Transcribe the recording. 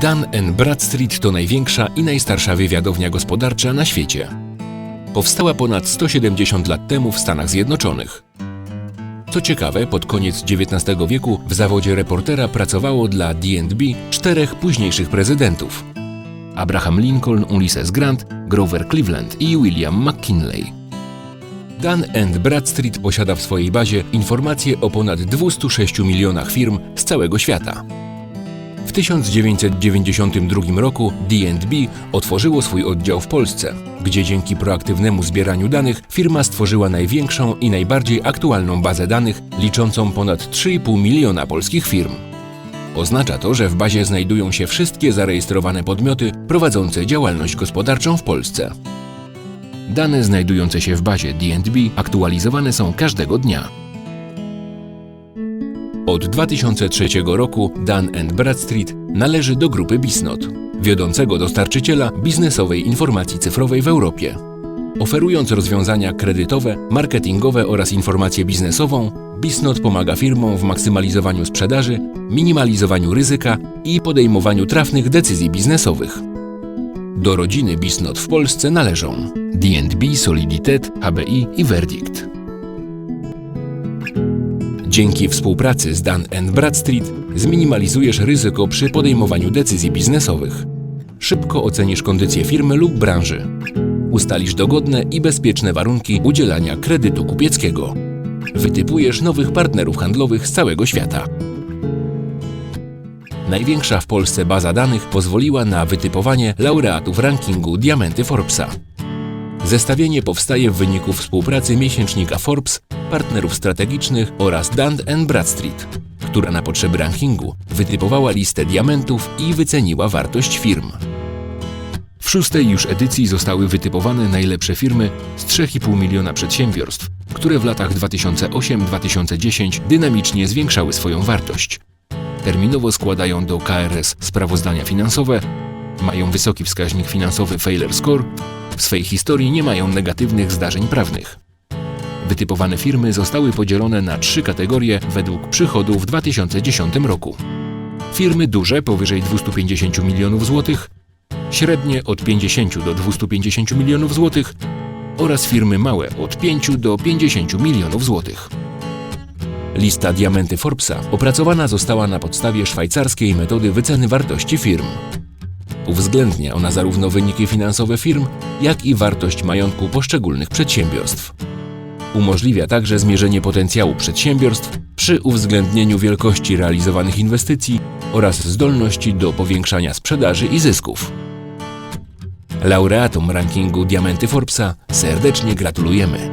Dun Bradstreet to największa i najstarsza wywiadownia gospodarcza na świecie. Powstała ponad 170 lat temu w Stanach Zjednoczonych. Co ciekawe, pod koniec XIX wieku w zawodzie reportera pracowało dla D&B czterech późniejszych prezydentów. Abraham Lincoln, Ulysses Grant, Grover Cleveland i William McKinley. Dun Bradstreet posiada w swojej bazie informacje o ponad 206 milionach firm z całego świata. W 1992 roku D&B otworzyło swój oddział w Polsce, gdzie dzięki proaktywnemu zbieraniu danych firma stworzyła największą i najbardziej aktualną bazę danych liczącą ponad 3,5 miliona polskich firm. Oznacza to, że w bazie znajdują się wszystkie zarejestrowane podmioty prowadzące działalność gospodarczą w Polsce. Dane znajdujące się w bazie D&B aktualizowane są każdego dnia. Od 2003 roku Dun Bradstreet należy do grupy Bisnot, wiodącego dostarczyciela biznesowej informacji cyfrowej w Europie. Oferując rozwiązania kredytowe, marketingowe oraz informację biznesową, Bisnot pomaga firmom w maksymalizowaniu sprzedaży, minimalizowaniu ryzyka i podejmowaniu trafnych decyzji biznesowych. Do rodziny Bisnot w Polsce należą D&B, Soliditet, HBI i Verdict. Dzięki współpracy z Dun Bradstreet zminimalizujesz ryzyko przy podejmowaniu decyzji biznesowych. Szybko ocenisz kondycję firmy lub branży. Ustalisz dogodne i bezpieczne warunki udzielania kredytu kupieckiego. Wytypujesz nowych partnerów handlowych z całego świata. Największa w Polsce baza danych pozwoliła na wytypowanie laureatów rankingu Diamenty Forbesa. Zestawienie powstaje w wyniku współpracy miesięcznika Forbes, partnerów strategicznych oraz Dun Bradstreet, która na potrzeby rankingu wytypowała listę diamentów i wyceniła wartość firm. W szóstej już edycji zostały wytypowane najlepsze firmy z 3,5 miliona przedsiębiorstw, które w latach 2008-2010 dynamicznie zwiększały swoją wartość. Terminowo składają do KRS sprawozdania finansowe, mają wysoki wskaźnik finansowy Failure Score, w swej historii nie mają negatywnych zdarzeń prawnych. Wytypowane firmy zostały podzielone na trzy kategorie według przychodu w 2010 roku. Firmy duże powyżej 250 milionów złotych, średnie od 50 do 250 milionów złotych oraz firmy małe od 5 do 50 milionów złotych. Lista Diamenty Forbesa opracowana została na podstawie szwajcarskiej metody wyceny wartości firm. Uwzględnia ona zarówno wyniki finansowe firm, jak i wartość majątku poszczególnych przedsiębiorstw. Umożliwia także zmierzenie potencjału przedsiębiorstw przy uwzględnieniu wielkości realizowanych inwestycji oraz zdolności do powiększania sprzedaży i zysków. Laureatom rankingu Diamenty Forbesa serdecznie gratulujemy.